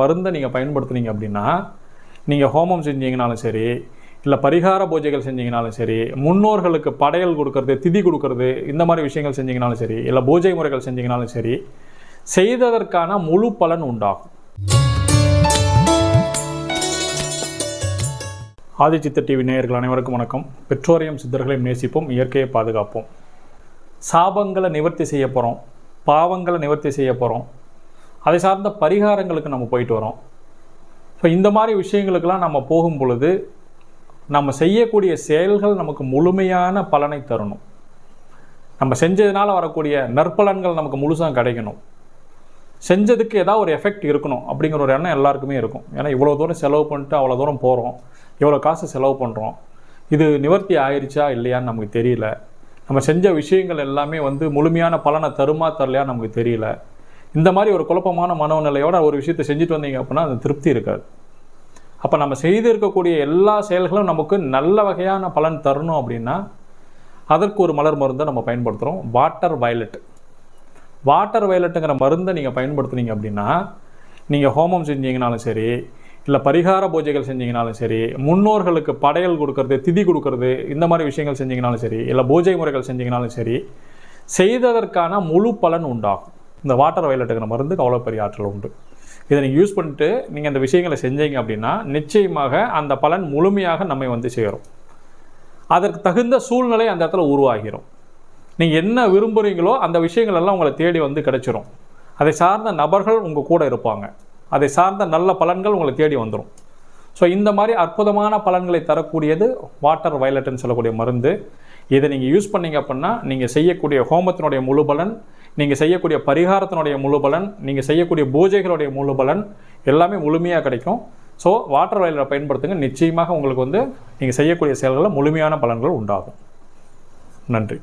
மருந்தை நீங்கள் பயன்படுத்துனீங்க அப்படின்னா நீங்கள் ஹோமம் செஞ்சீங்கனாலும் சரி இல்லை பரிகார பூஜைகள் செஞ்சீங்கனாலும் சரி முன்னோர்களுக்கு படையல் கொடுக்கறது திதி கொடுக்கறது இந்த மாதிரி விஷயங்கள் செஞ்சீங்கனாலும் சரி இல்லை பூஜை முறைகள் செஞ்சீங்கனாலும் சரி செய்ததற்கான முழு பலன் உண்டாகும். ஆதிச்சித்த டிவி நேயர்கள் அனைவருக்கும் வணக்கம். பெற்றோரையும் சித்தர்களையும் நேசிப்போம் இயற்கையை பாதுகாப்போம். சாபங்களை நிவர்த்தி செய்ய போகிறோம் பாவங்களை நிவர்த்தி செய்ய போகிறோம் அதை சார்ந்த பரிகாரங்களுக்கு நம்ம போயிட்டு வரோம். ஸோ இந்த மாதிரி விஷயங்களுக்கெல்லாம் நம்ம போகும் பொழுது நம்ம செய்யக்கூடிய செயல்கள் நமக்கு முழுமையான பலனை தரணும். நம்ம செஞ்சதுனால வரக்கூடிய நற்பலன்கள் நமக்கு முழுசாக கிடைக்கணும். செஞ்சதுக்கு ஏதாவது ஒரு எஃபெக்ட் இருக்கணும் அப்படிங்கிற ஒரு எண்ணம் எல்லாருக்குமே இருக்கும். ஏன்னா இவ்வளோ தூரம் செலவு பண்ணிட்டு அவ்வளோ தூரம் போகிறோம் இவ்வளோ காசு செலவு பண்ணுறோம் இது நிவர்த்தி ஆயிடுச்சா இல்லையான்னு நமக்கு தெரியல. நம்ம செஞ்ச விஷயங்கள் எல்லாமே வந்து முழுமையான பலனை தருமா தரலையான்னு நமக்கு தெரியல. இந்த மாதிரி ஒரு குழப்பமான மனோநிலையோட ஒரு விஷயத்தை செஞ்சுட்டு வந்தீங்க அப்படின்னா அது திருப்தி இருக்காது. அப்போ நம்ம செய்து இருக்கக்கூடிய எல்லா செயல்களும் நமக்கு நல்ல வகையான பலன் தரணும் அப்படின்னா அதற்கு ஒரு மலர் மருந்தை நம்ம பயன்படுத்துகிறோம் வாட்டர் வயலட். வாட்டர் வயலட்டுங்கிற மருந்தை நீங்கள் பயன்படுத்துனீங்க அப்படின்னா நீங்கள் ஹோமம் செஞ்சீங்கனாலும் சரி இல்லை பரிகார பூஜைகள் செஞ்சீங்கனாலும் சரி முன்னோர்களுக்கு படையல் கொடுக்கறது திதி கொடுக்கறது இந்த மாதிரி விஷயங்கள் செஞ்சீங்கனாலும் சரி இல்லை பூஜை முறைகள் செஞ்சீங்கனாலும் சரி செய்ததற்கான முழு பலன் உண்டாகும். இந்த வாட்டர் வயலட்டுங்கிற மருந்துக்கு அவ்வளோ பெரிய ஆற்றல் உண்டு. இதை நீங்கள் யூஸ் பண்ணிட்டு நீங்கள் அந்த விஷயங்களை செஞ்சீங்க அப்படின்னா நிச்சயமாக அந்த பலன் முழுமையாக நம்மை வந்து சேரும். அதற்கு தகுந்த சூழ்நிலை அந்த இடத்துல உருவாகிரும். நீங்கள் என்ன விரும்புகிறீங்களோ அந்த விஷயங்கள் எல்லாம் உங்களை தேடி வந்து கிடைச்சிரும். அதை சார்ந்த நபர்கள் உங்கள் கூட இருப்பாங்க. அதை சார்ந்த நல்ல பலன்கள் உங்களை தேடி வந்துடும் ஸோ இந்த மாதிரி அற்புதமான பலன்களை தரக்கூடியது வாட்டர் வயலட்னு சொல்லக்கூடிய மருந்து. இதை நீங்கள் யூஸ் பண்ணிங்க அப்படின்னா நீங்கள் செய்யக்கூடிய ஹோமத்தினுடைய முழு பலன் நீங்கள் செய்யக்கூடிய பரிகாரத்தினுடைய முழு பலன் நீங்கள் செய்யக்கூடிய பூஜைகளுடைய முழு பலன் எல்லாமே முழுமையாக கிடைக்கும். ஸோ வாட்டர் வயலில் பயன்படுத்துங்க. நிச்சயமாக உங்களுக்கு வந்து நீங்கள் செய்யக்கூடிய செயல்களில் முழுமையான பலன்கள் உண்டாகும். நன்றி.